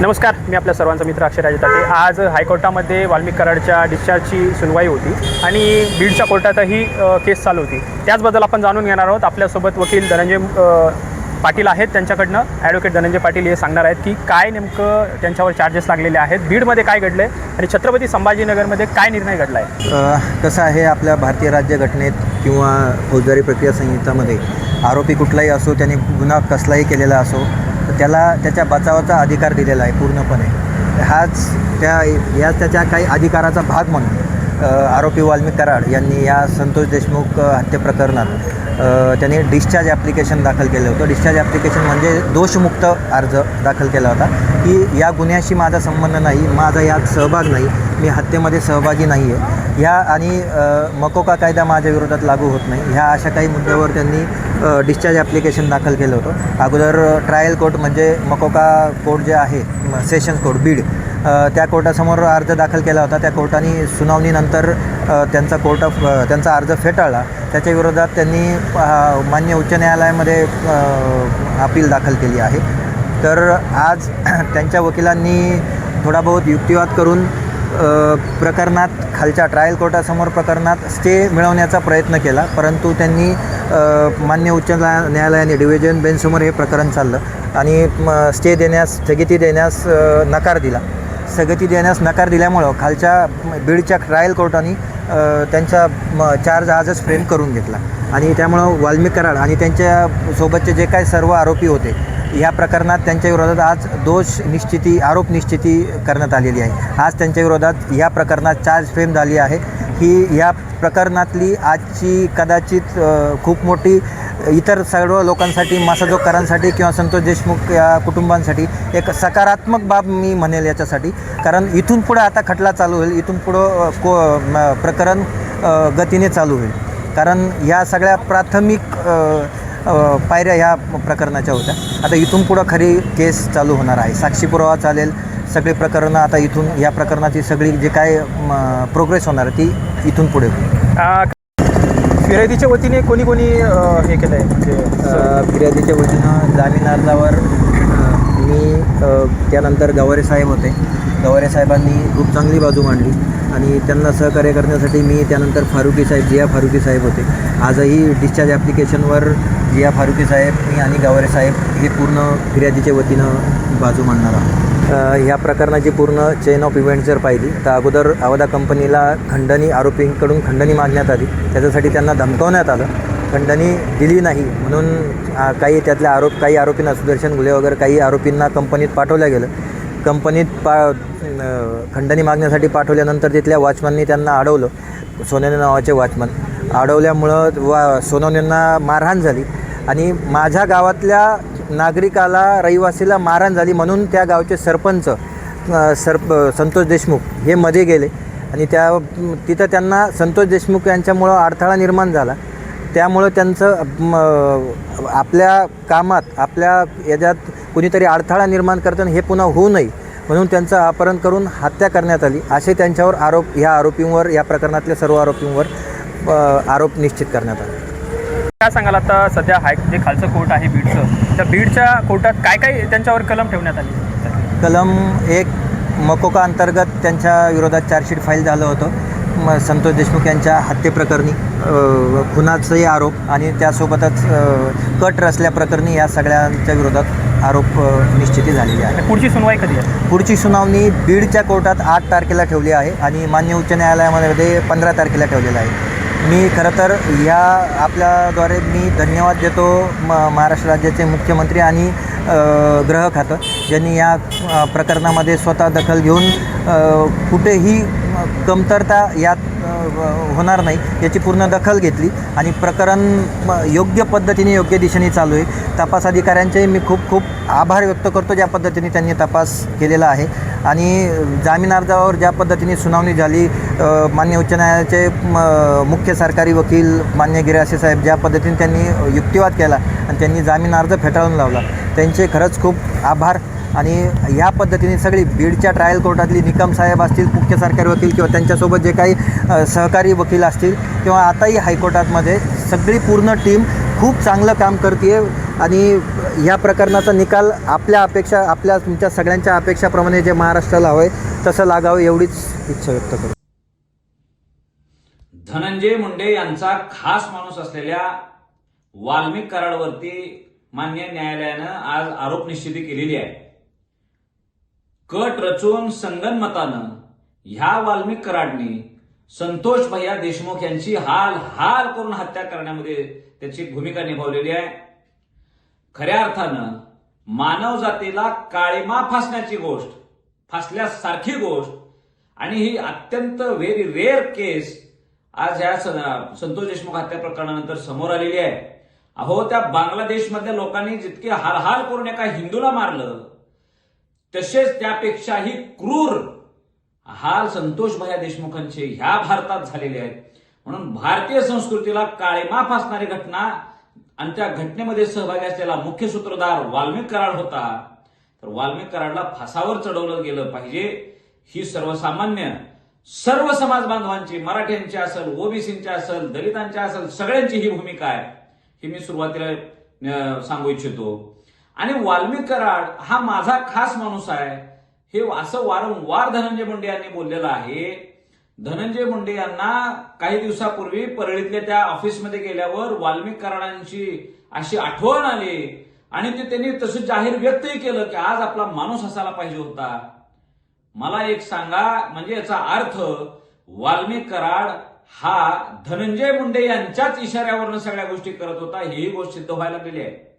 नमस्कार मी आपल्या सर्वांचा मित्र अक्षय राजे आज हायकोर्टामध्ये वाल्मिक कराडच्या डिस्चार्जची सुनवाई होती आणि बीडच्या कोर्टातही केस चालू होती. त्याचबद्दल आपण जाणून घेणार आहोत. आपल्यासोबत वकील धनंजय पाटील आहेत त्यांच्याकडनं. ॲडव्होकेट धनंजय पाटील हे सांगणार आहेत की काय नेमकं त्यांच्यावर चार्जेस लागलेले आहेत बीडमध्ये काय घडलं आहे आणि छत्रपती संभाजीनगरमध्ये काय निर्णय घडला आहे कसं आहे आपल्या भारतीय राज्यघटनेत किंवा फौजदारी प्रक्रिया संहितामध्ये आरोपी कुठलाही असो त्याने गुन्हा कसलाही केलेला असो तर त्याला त्याच्या बचावाचा अधिकार दिलेला आहे पूर्णपणे. हाच त्या याच त्याच्या काही अधिकाराचा भाग म्हणून. आरोपी वाल्मिक कराड यांनी या संतोष देशमुख अ, हत्ये प्रकरणात त्यांनी डिस्चार्ज ॲप्लिकेशन दाखल केलं होतं. डिस्चार्ज ॲप्लिकेशन म्हणजे दोषमुक्त अर्ज दाखल केला होता की या गुन्ह्याशी माझा संबंध नाही माझा यात सहभाग नाही मी हत्येमध्ये सहभागी नाही आहे ह्या आणि मकोका कायदा माझ्या विरोधात लागू होत नाही. ह्या अशा काही मुद्द्यावर त्यांनी डिस्चार्ज ॲप्लिकेशन दाखल केलं होतं. अगोदर ट्रायल कोर्ट म्हणजे मकोका कोर्ट जे आहे सेशन सेशन्स कोर्ट बीड त्या कोर्टासमोर अर्ज दाखल केला होता. त्या कोर्टाने सुनावणीनंतर त्यांचा कोर्ट ऑफ त्यांचा अर्ज फेटाळला. त्याच्या विरोधात त्यांनी मान्य उच्च न्यायालयामध्ये अपील दाखल केली आहे. तर आज त्यांच्या वकिलांनी थोडा बहुत युक्तिवाद करून प्रकरणात खालच्या ट्रायल कोर्टासमोर प्रकरणात स्टे मिळवण्याचा प्रयत्न केला. परंतु त्यांनी मान्य उच्च न्यायालयाने डिव्हिजन बेंचसमोर हे प्रकरण चाललं आणि स्टे देण्यास स्थगिती देण्यास नकार दिला. स्थगिती देण्यास नकार दिल्यामुळं खालच्या बीडच्या ट्रायल कोर्टाने त्यांचा म, चार्ज आजच फ्रेम करून घेतला. आणि त्यामुळं वाल्मिक कराड आणि त्यांच्या सोबतचे जे काही सर्व आरोपी होते या प्रकरणात त्यांच्या विरोधात आज दोष निश्चिती आरोप निश्चिती करण्यात आलेली आहे. आज त्यांच्या विरोधात या प्रकरणात चार्ज फ्रेम झाली आहे. ही या प्रकरणातली आजची कदाचित खूप मोठी इतर सर्व लोकांसाठी मासाजोगकारांसाठी किंवा संतोष देशमुख या कुटुंबांसाठी एक सकारात्मक बाब मी म्हणेल याच्यासाठी. कारण इथून पुढं आता खटला चालू होईल इथून पुढं को प्रकरण गतीने चालू होईल. कारण या सगळ्या प्राथमिक पायऱ्या ह्या प्रकरणाच्या होत्या. आता इथून पुढं खरी केस चालू होणार आहे. साक्षी पुरावा चालेल. सगळी प्रकरणं आता इथून या प्रकरणाची सगळी जे काय प्रोग्रेस होणार ती इथून पुढे होईल. फिर्यादीच्या वतीने कोणी कोणी अ, हे केलं आहे म्हणजे अ, फिर्यादीच्या वतीनं जामीन अर्जावर अ, मी अ, त्यानंतर गवारे साहेब होते. गवारे साहेबांनी खूप चांगली बाजू मांडली आणि त्यांना सहकार्य करण्यासाठी मी त्यानंतर फारुकी साहेब जिया फारुकी साहेब होते. आजही डिस्चार्ज ॲप्लिकेशनवर जिया फारुकी साहेब मी आणि गवारे साहेब हे पूर्ण फिर्यादीच्या वतीनं बाजू मांडणारा. ह्या प्रकरणाची पूर्ण चेन ऑफ इव्हेंट जर पाहिली तर अगोदर अवधा कंपनीला खंडणी आरोपींकडून खंडणी मागण्यात आली. त्याच्यासाठी त्यांना धमकावण्यात आलं. खंडणी दिली नाही. म्हणून काही त्यातल्या आरोप काही आरोपींना सुदर्शन गुले वगैरे काही आरोपींना कंपनीत पाठवलं गेलं. कंपनीत पा खंडणी मागण्यासाठी पाठवल्यानंतर तिथल्या वॉचमननी त्यांना अडवलं. सोनेने नावाचे वॉचमन. अडवल्यामुळं वा सोनवण्यांना मारहाण झाली. आणि माझ्या गावातल्या नागरिकाला रहिवासीला मारहाण झाली म्हणून त्या गावचे सरपंच सरप संतोष देशमुख हे मध्ये गेले. आणि त्या तिथं त्यांना संतोष देशमुख यांच्यामुळं अडथळा निर्माण झाला. त्यामुळं त्यांचं आपल्या कामात आपल्या याच्यात कुणीतरी अडथळा निर्माण करताना हे पुन्हा होऊ नये म्हणून त्यांचं अपहरण करून हत्या करण्यात आली. असे त्यांच्यावर आरोप ह्या आरोपींवर या प्रकरणातल्या सर्व आरोपींवर आरोप निश्चित करण्यात आला. काय सांगाल आता सध्या हाय जे खालचं कोर्ट आहे बीडचं त्या बीडच्या कोर्टात काय काय त्यांच्यावर कलम ठेवण्यात आली? कलम एक मकोका अंतर्गत त्यांच्या विरोधात चार्जशीट फाईल झालं होतं. म संतोष देशमुख यांच्या हत्येप्रकरणी अ, खुनाचे आरोप आणि त्यासोबतच कट रचल्याप्रकरणी या सगळ्यांच्या विरोधात आरोप निश्चिती झालेली आहे. पुढची सुनवाई कधी आहे? पुढची सुनावणी बीडच्या कोर्टात आठ तारखेला ठेवली आहे आणि मान्य उच्च न्यायालयामध्ये पंधरा तारखेला ठेवलेलं आहे. मी खरं तर ह्या आपल्याद्वारे मी धन्यवाद देतो म महाराष्ट्र राज्याचे मुख्यमंत्री आणि ग्रह गृह खातं ज्यांनी या प्रकरणामध्ये स्वतः दखल घेऊन कुठेही कमतरता यात होणार नाही याची पूर्ण दखल घेतली. आणि प्रकरण म, योग्य पद्धतीने योग्य दिशेने चालू आहे. तपास अधिकाऱ्यांचे मी खूप खूप आभार व्यक्त करतो ज्या पद्धतीने त्यांनी तपास केलेला आहे. आणि जामीन अर्जावर ज्या पद्धतीने सुनावणी झाली मान्य उच्च न्यायालयाचे म, मुख्य सरकारी वकील मान्य गिरासे साहेब ज्या पद्धतीने त्यांनी युक्तिवाद केला आणि त्यांनी जामीन अर्ज फेटाळून लावला त्यांचे खरंच खूप आभार. आणि या पद्धतीने सगळी बीडच्या ट्रायल कोर्टातली निकम साहेब असतील मुख्य सरकारी वकील किंवा त्यांच्यासोबत जे काही सहकारी वकील असतील किंवा आताही हायकोर्टातमध्ये सगळी पूर्ण टीम खूप चांगलं काम करते आणि ह्या प्रकरणाचा निकाल आपल्या अपेक्षा आपल्या तुमच्या सगळ्यांच्या अपेक्षाप्रमाणे जे महाराष्ट्राला हवं आहे तसं लागावं एवढीच इच्छा व्यक्त करू धनंजय मुंडे यांचा खास माणूस असलेल्या वाल्मिक कराडवरती मान्य न्यायालयानं आज आरोप निश्चिती केलेली आहे. कट रचून संगनमतानं ह्या वाल्मिक कराडने संतोष भैया देशमुख यांची हाल हाल करून हत्या करण्यामध्ये त्याची भूमिका निभावलेली आहे. खऱ्या अर्थानं मानव जातीला काळीमा फासण्याची गोष्ट फासल्यासारखी गोष्ट आणि ही अत्यंत व्हेरी रेअर केस आज या संतोष देशमुख हत्या प्रकरणानंतर समोर आलेली आहे. अहो त्या बांगलादेशमधल्या लोकांनी जितके हालहाल करून एका हिंदूला मारलं तसेच त्यापेक्षाही क्रूर हाल संतोष भया देशमुखांचे ह्या भारतात झालेले आहेत. म्हणून भारतीय संस्कृतीला काळेमाफ फासणारी घटना आणि त्या घटनेमध्ये सहभागी असलेला मुख्य सूत्रधार वाल्मिक कराड होता. तर वाल्मिक कराडला फासावर चढवलं गेलं पाहिजे. ही सर्वसामान्य सर्व समाज बांधवांची मराठ्यांची असेल ओबीसींची असेल दलितांची असेल सगळ्यांची ही भूमिका आहे. हे मी सुरुवातीला सांगू इच्छितो. आणि वाल्मिक कराड हा माझा खास माणूस आहे. हे असं वारंवार धनंजय मुंडे यांनी बोललेलं आहे. धनंजय मुंडे यांना काही दिवसापूर्वी परळीतल्या त्या ऑफिसमध्ये गेल्यावर वाल्मिक कराडांची अशी आठवण आली. आणि ते त्यांनी तसं जाहीर व्यक्तही केलं की आज आपला माणूस असायला पाहिजे होता. मला एक सांगा म्हणजे याचा अर्थ वाल्मिक कराड हा धनंजय मुंडे यांच्याच इशाऱ्यावरनं सगळ्या गोष्टी करत होता ही गोष्ट सिद्ध व्हायला गेली आहे.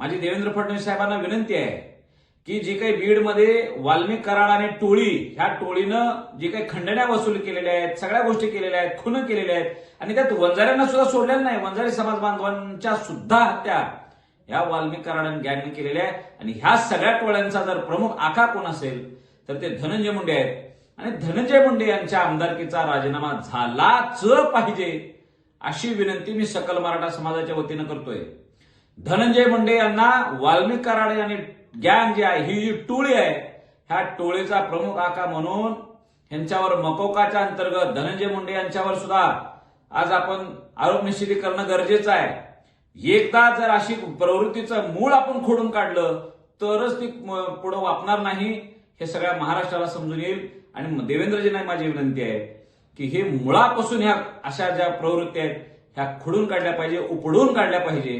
माझी देवेंद्र फडणवीस साहेबांना विनंती आहे की जी काही बीडमध्ये वाल्मिक कराड आणि टोळी ह्या टोळीनं जी काही खंडण्या वसूल केलेल्या आहेत सगळ्या गोष्टी केलेल्या आहेत खुन केलेल्या आहेत आणि त्यात वंजाऱ्यांना सुद्धा सोडलेलं नाही. वंजारी समाज बांधवांच्या सुद्धा हत्या या वाल्मिक कराड आणि केलेल्या आहेत. आणि ह्या सगळ्या टोळ्यांचा जर प्रमुख आका कोण असेल तर ते धनंजय मुंडे आहेत. आणि धनंजय मुंडे यांच्या आमदारकीचा राजीनामा झालाच पाहिजे अशी विनंती मी सकल मराठा समाजाच्या वतीनं करतोय. धनंजय मुंडे यांना वाल्मिक कराड आणि ज्ञान जी आहे ही जी टोळी आहे ह्या टोळीचा प्रमुख आका म्हणून यांच्यावर मकोकाच्या अंतर्गत धनंजय मुंडे यांच्यावर सुद्धा आज आपण आरोप निश्चिती करणं गरजेचं आहे. एकदा जर अशी प्रवृत्तीचं मूळ आपण खोडून काढलं तरच ती पुढं वापणार नाही हे सगळ्या महाराष्ट्राला समजून येईल. आणि देवेंद्रजींना माझी विनंती आहे की हे मुळापासून ह्या अशा ज्या प्रवृत्ती आहेत ह्या खोडून काढल्या पाहिजे उपडून काढल्या पाहिजे.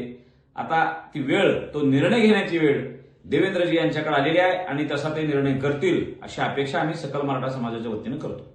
आता ती वेळ तो निर्णय घेण्याची वेळ देवेंद्रजी यांच्याकडे आलेली आहे आणि तसा ते निर्णय करतील अशी अपेक्षा आम्ही सकल मराठा समाजाच्या वतीनं करतो.